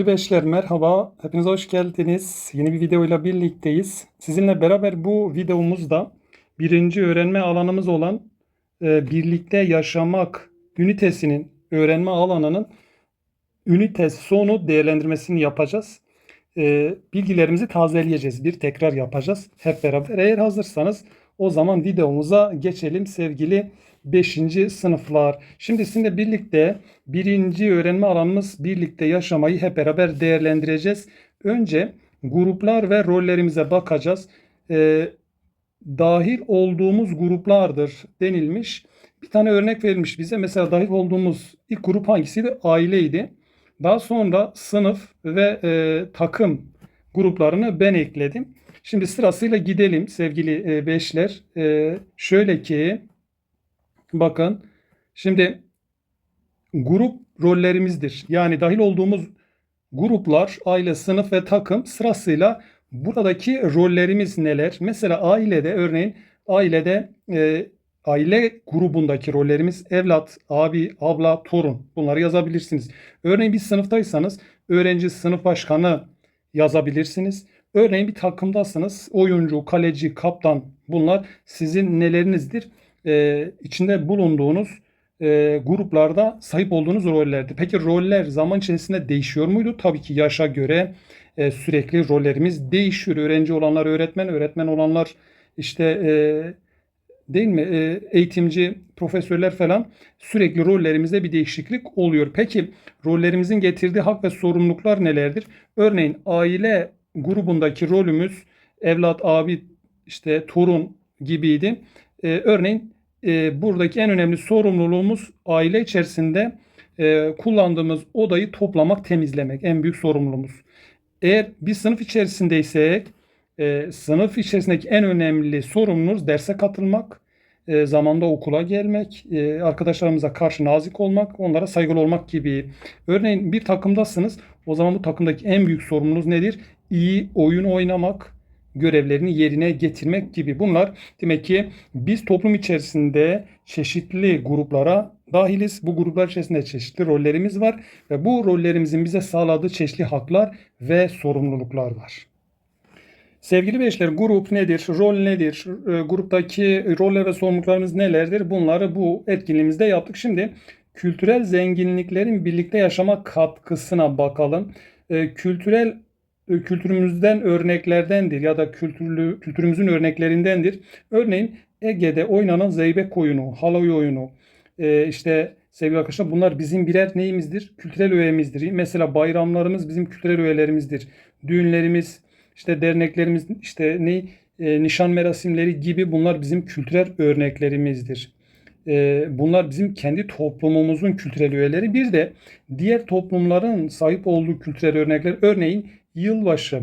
Sevgili beşler merhaba. Hepinize hoş geldiniz. Yeni bir videoyla birlikteyiz. Sizinle beraber bu videomuzda birinci öğrenme alanımız olan e, birlikte yaşamak ünitesinin öğrenme alanının ünite sonu değerlendirmesini yapacağız. E, bilgilerimizi tazeleyeceğiz. Bir tekrar yapacağız hep beraber. Eğer hazırsanız o zaman videomuza geçelim sevgili 5. sınıflar. Şimdi sizinle birlikte birinci öğrenme alanımız birlikte yaşamayı hep beraber değerlendireceğiz. Önce gruplar ve rollerimize bakacağız. Ee, dahil olduğumuz gruplardır denilmiş. Bir tane örnek verilmiş bize. Mesela dahil olduğumuz ilk grup hangisiydi? Aileydi. Daha sonra sınıf ve e, takım gruplarını ben ekledim. Şimdi sırasıyla gidelim sevgili e, beşler. E, şöyle ki bakın şimdi grup rollerimizdir. Yani dahil olduğumuz gruplar, aile, sınıf ve takım sırasıyla buradaki rollerimiz neler? Mesela ailede örneğin ailede e, aile grubundaki rollerimiz evlat, abi, abla, torun bunları yazabilirsiniz. Örneğin bir sınıftaysanız öğrenci, sınıf başkanı yazabilirsiniz. Örneğin bir takımdasınız. Oyuncu, kaleci, kaptan bunlar sizin nelerinizdir? Ee, içinde bulunduğunuz e, gruplarda sahip olduğunuz rollerdi. Peki roller zaman içerisinde değişiyor muydu? Tabii ki yaşa göre e, sürekli rollerimiz değişiyor. Öğrenci olanlar öğretmen, öğretmen olanlar işte e, değil mi? E, eğitimci, profesörler falan sürekli rollerimizde bir değişiklik oluyor. Peki rollerimizin getirdiği hak ve sorumluluklar nelerdir? Örneğin aile grubundaki rolümüz evlat, abi, işte torun gibiydi. E, örneğin e, buradaki en önemli sorumluluğumuz aile içerisinde e, kullandığımız odayı toplamak, temizlemek en büyük sorumluluğumuz. Eğer bir sınıf içerisindeysek e, sınıf içerisindeki en önemli sorumluluğumuz derse katılmak, e, zamanda okula gelmek, e, arkadaşlarımıza karşı nazik olmak, onlara saygılı olmak gibi. Örneğin bir takımdasınız. O zaman bu takımdaki en büyük sorumluluğunuz nedir? İyi oyun oynamak, görevlerini yerine getirmek gibi. Bunlar demek ki biz toplum içerisinde çeşitli gruplara dahiliz. Bu gruplar içerisinde çeşitli rollerimiz var ve bu rollerimizin bize sağladığı çeşitli haklar ve sorumluluklar var. Sevgili beşler grup nedir? Rol nedir? E, gruptaki roller ve sorumluluklarımız nelerdir? Bunları bu etkinliğimizde yaptık. Şimdi kültürel zenginliklerin birlikte yaşama katkısına bakalım. E, kültürel kültürümüzden örneklerdendir ya da kültürlü kültürümüzün örneklerindendir. Örneğin Ege'de oynanan zeybek oyunu, halay oyunu, e, işte sevgili arkadaşlar bunlar bizim birer neyimizdir? Kültürel öğemizdir. Mesela bayramlarımız bizim kültürel öğelerimizdir. Düğünlerimiz, işte derneklerimiz, işte ne e, nişan merasimleri gibi bunlar bizim kültürel örneklerimizdir. E, bunlar bizim kendi toplumumuzun kültürel öğeleri. Bir de diğer toplumların sahip olduğu kültürel örnekler. Örneğin yılbaşı,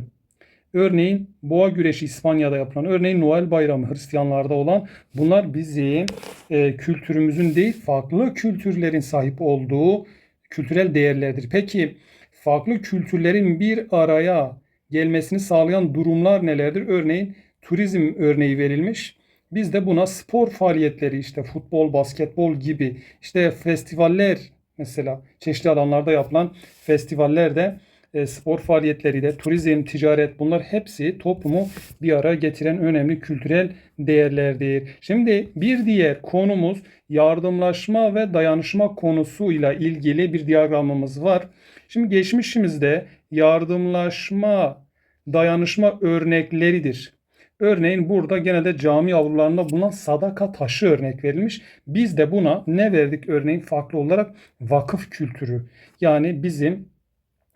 örneğin boğa güreşi İspanya'da yapılan, örneğin Noel bayramı Hristiyanlarda olan bunlar bizim e, kültürümüzün değil farklı kültürlerin sahip olduğu kültürel değerlerdir. Peki farklı kültürlerin bir araya gelmesini sağlayan durumlar nelerdir? Örneğin turizm örneği verilmiş. Biz de buna spor faaliyetleri işte futbol, basketbol gibi işte festivaller mesela çeşitli alanlarda yapılan festivallerde spor faaliyetleri de turizm, ticaret bunlar hepsi toplumu bir araya getiren önemli kültürel değerlerdir. Şimdi bir diğer konumuz yardımlaşma ve dayanışma konusuyla ilgili bir diyagramımız var. Şimdi geçmişimizde yardımlaşma, dayanışma örnekleridir. Örneğin burada genelde cami avlularında bulunan sadaka taşı örnek verilmiş. Biz de buna ne verdik örneğin farklı olarak vakıf kültürü. Yani bizim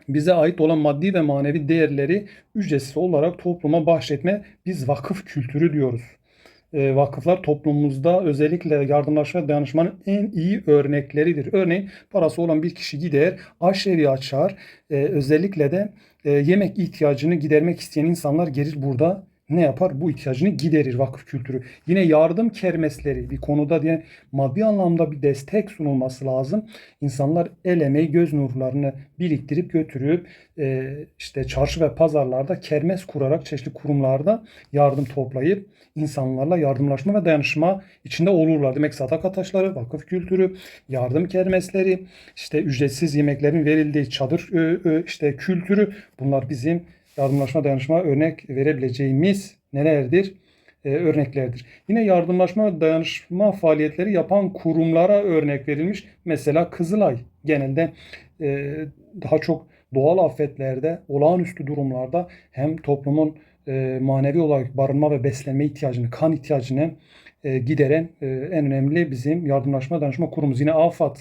bize ait olan maddi ve manevi değerleri ücretsiz olarak topluma bahşetme biz vakıf kültürü diyoruz. E, vakıflar toplumumuzda özellikle yardımlaşma ve dayanışmanın en iyi örnekleridir. Örneğin parası olan bir kişi gider, aşevi açar. E, özellikle de e, yemek ihtiyacını gidermek isteyen insanlar gelir burada ne yapar? Bu ihtiyacını giderir vakıf kültürü. Yine yardım kermesleri bir konuda diye maddi anlamda bir destek sunulması lazım. İnsanlar el emeği göz nurlarını biriktirip götürüp e, işte çarşı ve pazarlarda kermes kurarak çeşitli kurumlarda yardım toplayıp insanlarla yardımlaşma ve dayanışma içinde olurlar. Demek sadaka taşları, vakıf kültürü, yardım kermesleri, işte ücretsiz yemeklerin verildiği çadır e, e, işte kültürü bunlar bizim yardımlaşma dayanışma örnek verebileceğimiz nelerdir? Ee, örneklerdir. Yine yardımlaşma ve dayanışma faaliyetleri yapan kurumlara örnek verilmiş. Mesela Kızılay genelde e, daha çok doğal afetlerde, olağanüstü durumlarda hem toplumun e, manevi olarak barınma ve beslenme ihtiyacını, kan ihtiyacını e, gideren e, en önemli bizim yardımlaşma danışma kurumumuz. Yine AFAD,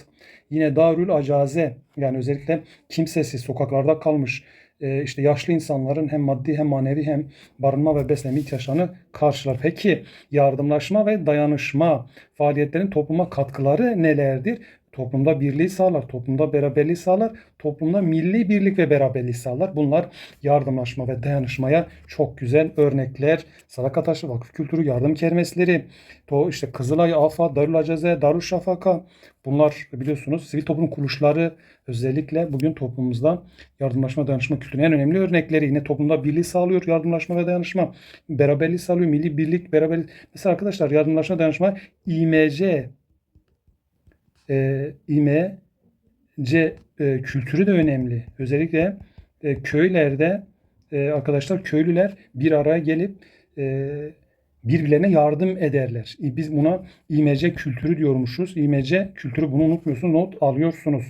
yine Darül Acaze yani özellikle kimsesiz sokaklarda kalmış e, işte yaşlı insanların hem maddi hem manevi hem barınma ve beslenme ihtiyaçlarını karşılar. Peki yardımlaşma ve dayanışma faaliyetlerin topluma katkıları nelerdir? Toplumda birliği sağlar, toplumda beraberliği sağlar, toplumda milli birlik ve beraberliği sağlar. Bunlar yardımlaşma ve dayanışmaya çok güzel örnekler. Sadaka taşı, vakıf kültürü, yardım kermesleri, to işte Kızılay, AFA, Darül Acaze, Darüşşafaka bunlar biliyorsunuz sivil toplum kuruluşları özellikle bugün toplumumuzda yardımlaşma dayanışma kültürünün en önemli örnekleri. Yine toplumda birliği sağlıyor yardımlaşma ve dayanışma. Beraberliği sağlıyor, milli birlik, beraberlik. Mesela arkadaşlar yardımlaşma dayanışma İMC e, İMC e, kültürü de önemli. Özellikle e, köylerde e, arkadaşlar köylüler bir araya gelip e, birbirlerine yardım ederler. E, Biz buna İMC kültürü diyormuşuz. İMC kültürü bunu unutmuyorsunuz, not alıyorsunuz.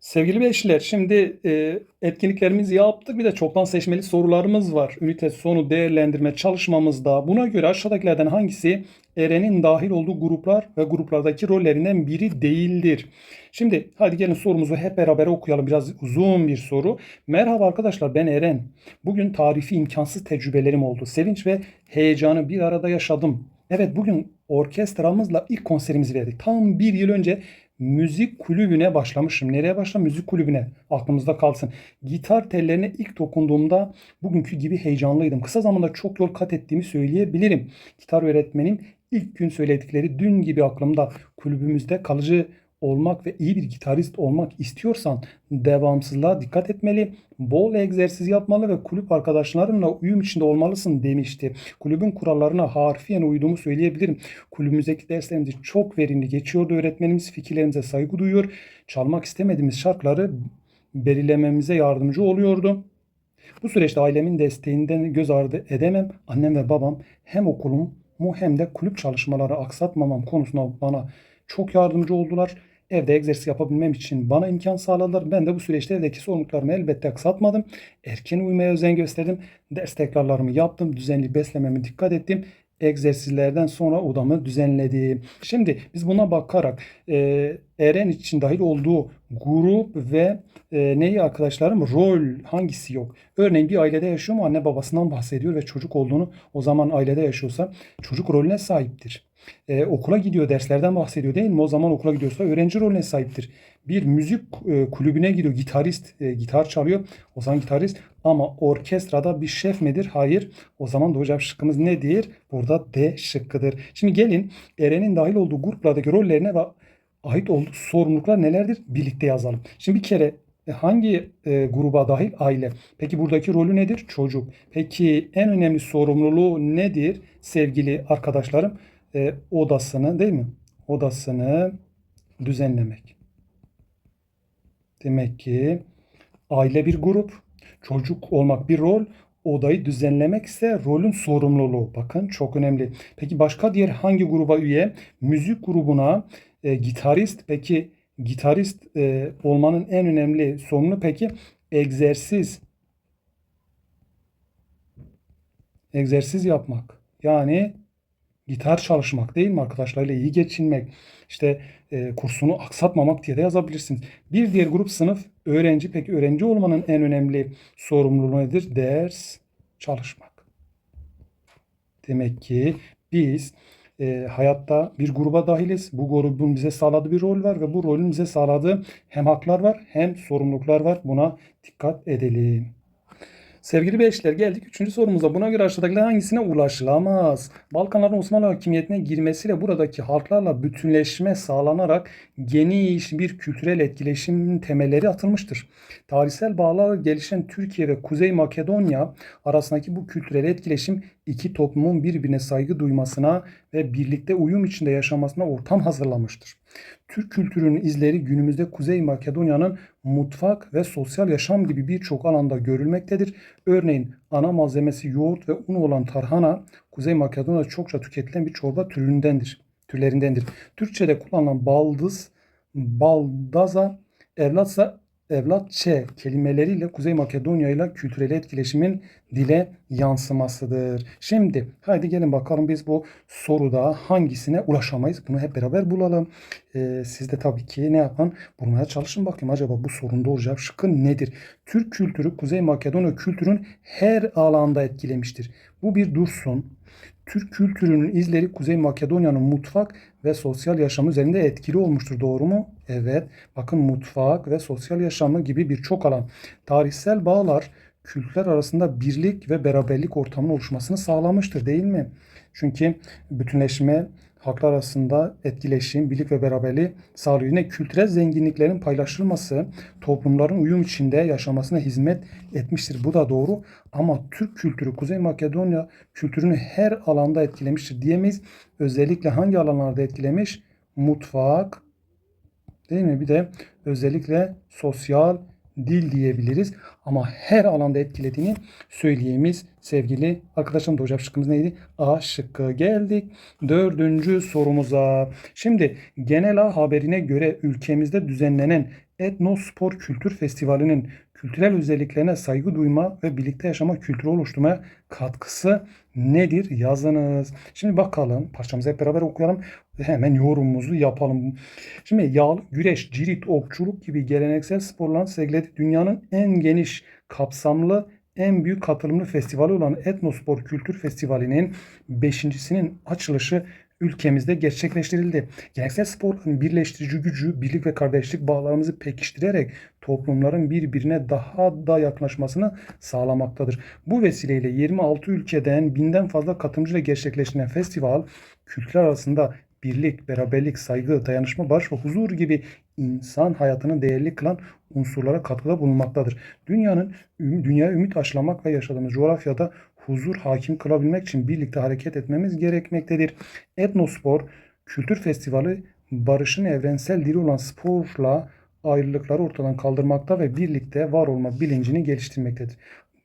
Sevgili beşler, şimdi e, etkinliklerimizi yaptık. Bir de çoktan seçmeli sorularımız var. Ünite sonu değerlendirme çalışmamızda. Buna göre aşağıdakilerden hangisi Eren'in dahil olduğu gruplar ve gruplardaki rollerinden biri değildir? Şimdi hadi gelin sorumuzu hep beraber okuyalım. Biraz uzun bir soru. Merhaba arkadaşlar ben Eren. Bugün tarifi imkansız tecrübelerim oldu. Sevinç ve heyecanı bir arada yaşadım. Evet bugün orkestramızla ilk konserimizi verdik. Tam bir yıl önce müzik kulübüne başlamışım. Nereye başladım? Müzik kulübüne. Aklımızda kalsın. Gitar tellerine ilk dokunduğumda bugünkü gibi heyecanlıydım. Kısa zamanda çok yol kat ettiğimi söyleyebilirim. Gitar öğretmenim ilk gün söyledikleri dün gibi aklımda. Kulübümüzde kalıcı olmak ve iyi bir gitarist olmak istiyorsan devamsızlığa dikkat etmeli, bol egzersiz yapmalı ve kulüp arkadaşlarınla uyum içinde olmalısın demişti. Kulübün kurallarına harfiyen uyduğumu söyleyebilirim. Kulübümüzdeki derslerimiz çok verimli geçiyordu. Öğretmenimiz fikirlerimize saygı duyuyor. Çalmak istemediğimiz şarkıları belirlememize yardımcı oluyordu. Bu süreçte ailemin desteğinden göz ardı edemem. Annem ve babam hem okulumu hem de kulüp çalışmaları aksatmamam konusunda bana çok yardımcı oldular. Evde egzersiz yapabilmem için bana imkan sağladılar. Ben de bu süreçte evdeki sorumluluklarımı elbette aksatmadım. Erken uyumaya özen gösterdim. Ders tekrarlarımı yaptım. Düzenli beslememe dikkat ettim. Egzersizlerden sonra odamı düzenledim. Şimdi biz buna bakarak e, Eren için dahil olduğu grup ve e, neyi arkadaşlarım rol hangisi yok. Örneğin bir ailede yaşıyor mu anne babasından bahsediyor ve çocuk olduğunu o zaman ailede yaşıyorsa çocuk rolüne sahiptir. E, okula gidiyor derslerden bahsediyor değil mi? O zaman okula gidiyorsa öğrenci rolüne sahiptir. Bir müzik e, kulübüne gidiyor gitarist e, gitar çalıyor. O zaman gitarist ama orkestrada bir şef midir? Hayır. O zaman doğru cevap şıkkımız nedir? Burada D şıkkıdır. Şimdi gelin Eren'in dahil olduğu gruplardaki rollerine ve ait olduğu sorumluluklar nelerdir? Birlikte yazalım. Şimdi bir kere e, hangi e, gruba dahil? Aile. Peki buradaki rolü nedir? Çocuk. Peki en önemli sorumluluğu nedir sevgili arkadaşlarım? E, odasını değil mi? Odasını düzenlemek. Demek ki aile bir grup, çocuk olmak bir rol, odayı düzenlemek ise rolün sorumluluğu. Bakın çok önemli. Peki başka diğer hangi gruba üye? Müzik grubuna e, gitarist. Peki gitarist e, olmanın en önemli sorunu peki egzersiz. Egzersiz yapmak. Yani gitar çalışmak değil mi arkadaşlarla iyi geçinmek. İşte e, kursunu aksatmamak diye de yazabilirsiniz. Bir diğer grup sınıf öğrenci. Peki öğrenci olmanın en önemli sorumluluğu nedir? Ders çalışmak. Demek ki biz e, hayatta bir gruba dahiliz. Bu grubun bize sağladığı bir rol var ve bu rolün bize sağladığı hem haklar var hem sorumluluklar var. Buna dikkat edelim. Sevgili beşler geldik üçüncü sorumuza. Buna göre aşağıdakiler hangisine ulaşılamaz? Balkanların Osmanlı hakimiyetine girmesiyle buradaki halklarla bütünleşme sağlanarak geniş bir kültürel etkileşimin temelleri atılmıştır. Tarihsel bağlar gelişen Türkiye ve Kuzey Makedonya arasındaki bu kültürel etkileşim iki toplumun birbirine saygı duymasına ve birlikte uyum içinde yaşamasına ortam hazırlamıştır. Türk kültürünün izleri günümüzde Kuzey Makedonya'nın mutfak ve sosyal yaşam gibi birçok alanda görülmektedir. Örneğin ana malzemesi yoğurt ve un olan tarhana Kuzey Makedonya'da çokça tüketilen bir çorba türündendir. Türlerindendir. Türkçe'de kullanılan baldız, baldaza, evlatsa evlatçe kelimeleriyle Kuzey Makedonya ile kültürel etkileşimin dile yansımasıdır. Şimdi haydi gelin bakalım biz bu soruda hangisine ulaşamayız? Bunu hep beraber bulalım. Ee, siz de tabii ki ne yapın? Bulmaya çalışın bakayım acaba bu sorunda olacak şıkkı nedir? Türk kültürü Kuzey Makedonya kültürün her alanda etkilemiştir. Bu bir dursun. Türk kültürünün izleri Kuzey Makedonya'nın mutfak ve sosyal yaşamı üzerinde etkili olmuştur. Doğru mu? Evet. Bakın mutfak ve sosyal yaşamı gibi birçok alan. Tarihsel bağlar kültürler arasında birlik ve beraberlik ortamının oluşmasını sağlamıştır değil mi? Çünkü bütünleşme halklar arasında etkileşim, birlik ve beraberliği sağlıyor. Yine kültürel zenginliklerin paylaşılması toplumların uyum içinde yaşamasına hizmet etmiştir. Bu da doğru ama Türk kültürü Kuzey Makedonya kültürünü her alanda etkilemiştir diyemeyiz. Özellikle hangi alanlarda etkilemiş? Mutfak, değil mi? Bir de özellikle sosyal dil diyebiliriz. Ama her alanda etkilediğini söyleyemeyiz. Sevgili arkadaşım da hocam şıkkımız neydi? A şıkkı geldik. Dördüncü sorumuza. Şimdi Genel A haberine göre ülkemizde düzenlenen Etnospor Kültür Festivali'nin kültürel özelliklerine saygı duyma ve birlikte yaşama kültürü oluşturmaya katkısı nedir? Yazınız. Şimdi bakalım parçamızı hep beraber okuyalım hemen yorumumuzu yapalım. Şimdi yağlı güreş, cirit, okçuluk gibi geleneksel sporların sergilediği dünyanın en geniş, kapsamlı, en büyük katılımlı festivali olan Etnospor Kültür Festivali'nin beşincisinin açılışı ülkemizde gerçekleştirildi. Geleneksel sporların birleştirici gücü, birlik ve kardeşlik bağlarımızı pekiştirerek toplumların birbirine daha da yaklaşmasını sağlamaktadır. Bu vesileyle 26 ülkeden binden fazla katılımcıyla gerçekleştirilen festival kültürler arasında birlik, beraberlik, saygı, dayanışma, barış ve huzur gibi insan hayatını değerli kılan unsurlara katkıda bulunmaktadır. Dünyanın dünya ümit aşılamak ve yaşadığımız coğrafyada huzur hakim kılabilmek için birlikte hareket etmemiz gerekmektedir. Etnospor Kültür Festivali barışın evrensel dili olan sporla ayrılıkları ortadan kaldırmakta ve birlikte var olma bilincini geliştirmektedir.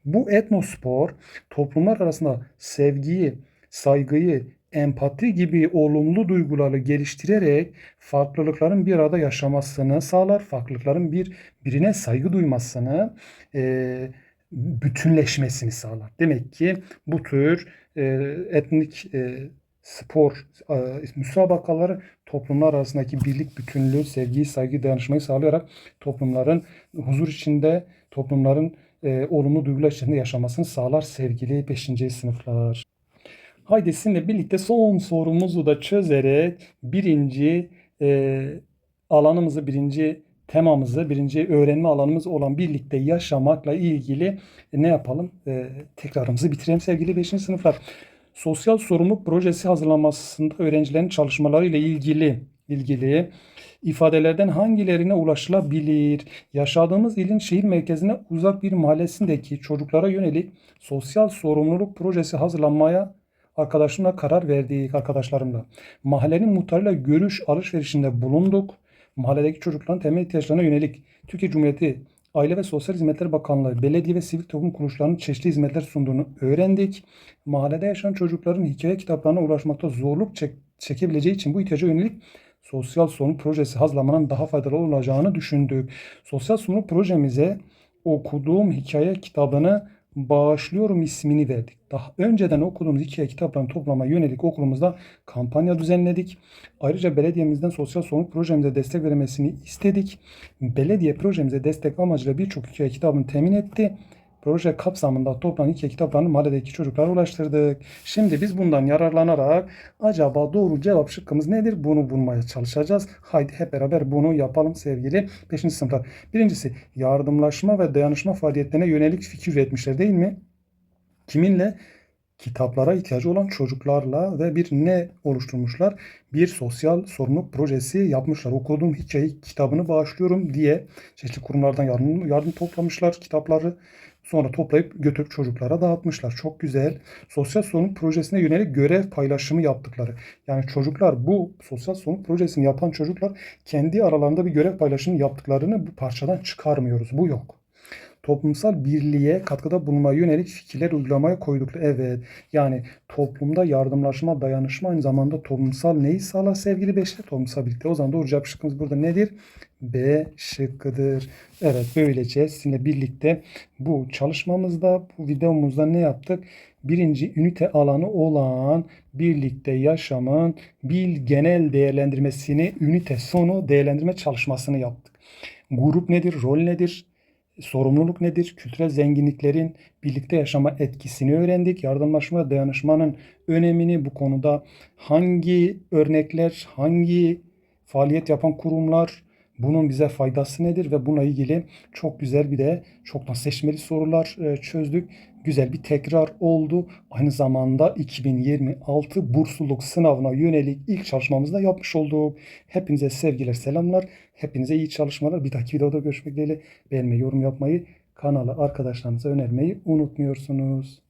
Bu etnospor toplumlar arasında sevgiyi, saygıyı, empati gibi olumlu duyguları geliştirerek farklılıkların bir arada yaşamasını sağlar. Farklılıkların bir birine saygı duymasını, e, bütünleşmesini sağlar. Demek ki bu tür e, etnik e, spor e, müsabakaları toplumlar arasındaki birlik, bütünlüğü, sevgiyi, saygı, dayanışmayı sağlayarak toplumların huzur içinde, toplumların e, olumlu duygular içinde yaşamasını sağlar sevgili 5. sınıflar. Haydi sizinle birlikte son sorumuzu da çözerek birinci e, alanımızı, birinci temamızı, birinci öğrenme alanımız olan birlikte yaşamakla ilgili ne yapalım? E, tekrarımızı bitirelim sevgili 5. sınıflar. Sosyal sorumluluk projesi hazırlanmasında öğrencilerin çalışmaları ile ilgili ilgili ifadelerden hangilerine ulaşılabilir? Yaşadığımız ilin şehir merkezine uzak bir mahallesindeki çocuklara yönelik sosyal sorumluluk projesi hazırlanmaya arkadaşımla karar verdik arkadaşlarımla. Mahallenin muhtarıyla görüş alışverişinde bulunduk. Mahalledeki çocukların temel ihtiyaçlarına yönelik Türkiye Cumhuriyeti Aile ve Sosyal Hizmetler Bakanlığı, belediye ve sivil toplum kuruluşlarının çeşitli hizmetler sunduğunu öğrendik. Mahallede yaşayan çocukların hikaye kitaplarına ulaşmakta zorluk çek çekebileceği için bu ihtiyaca yönelik sosyal sorumluluk projesi hazırlamanın daha faydalı olacağını düşündük. Sosyal sorumluluk projemize okuduğum hikaye kitabını bağışlıyorum ismini verdik. Daha önceden okuduğumuz hikaye kitaplarını toplama yönelik okulumuzda kampanya düzenledik. Ayrıca belediyemizden sosyal sorumluluk projemize destek vermesini istedik. Belediye projemize destek amacıyla birçok hikaye kitabını temin etti. Proje kapsamında toplanan iki kitaplarını mahalledeki çocuklara ulaştırdık. Şimdi biz bundan yararlanarak acaba doğru cevap şıkkımız nedir? Bunu bulmaya çalışacağız. Haydi hep beraber bunu yapalım sevgili 5. sınıflar. Birincisi yardımlaşma ve dayanışma faaliyetlerine yönelik fikir üretmişler değil mi? Kiminle? Kitaplara ihtiyacı olan çocuklarla ve bir ne oluşturmuşlar? Bir sosyal sorumluluk projesi yapmışlar. Okuduğum hikaye kitabını bağışlıyorum diye çeşitli kurumlardan yardım, yardım toplamışlar kitapları. Sonra toplayıp götürüp çocuklara dağıtmışlar. Çok güzel. Sosyal sorumluluk projesine yönelik görev paylaşımı yaptıkları. Yani çocuklar bu sosyal sorumluluk projesini yapan çocuklar kendi aralarında bir görev paylaşımı yaptıklarını bu parçadan çıkarmıyoruz. Bu yok toplumsal birliğe katkıda bulunmaya yönelik fikirler uygulamaya koydukları. Evet yani toplumda yardımlaşma, dayanışma aynı zamanda toplumsal neyi sağlar sevgili beşler? Toplumsal birlikte. O zaman doğru cevap şıkkımız burada nedir? B şıkkıdır. Evet böylece sizinle birlikte bu çalışmamızda, bu videomuzda ne yaptık? Birinci ünite alanı olan birlikte yaşamın bil genel değerlendirmesini, ünite sonu değerlendirme çalışmasını yaptık. Grup nedir, rol nedir, sorumluluk nedir? Kültürel zenginliklerin birlikte yaşama etkisini öğrendik. Yardımlaşma dayanışmanın önemini bu konuda hangi örnekler, hangi faaliyet yapan kurumlar bunun bize faydası nedir ve bununla ilgili çok güzel bir de çoktan seçmeli sorular e, çözdük. Güzel bir tekrar oldu. Aynı zamanda 2026 bursluluk sınavına yönelik ilk çalışmamızı da yapmış olduk. Hepinize sevgiler, selamlar. Hepinize iyi çalışmalar. Bir dahaki videoda görüşmek dileğiyle. Beğenmeyi, yorum yapmayı, kanalı arkadaşlarınıza önermeyi unutmuyorsunuz.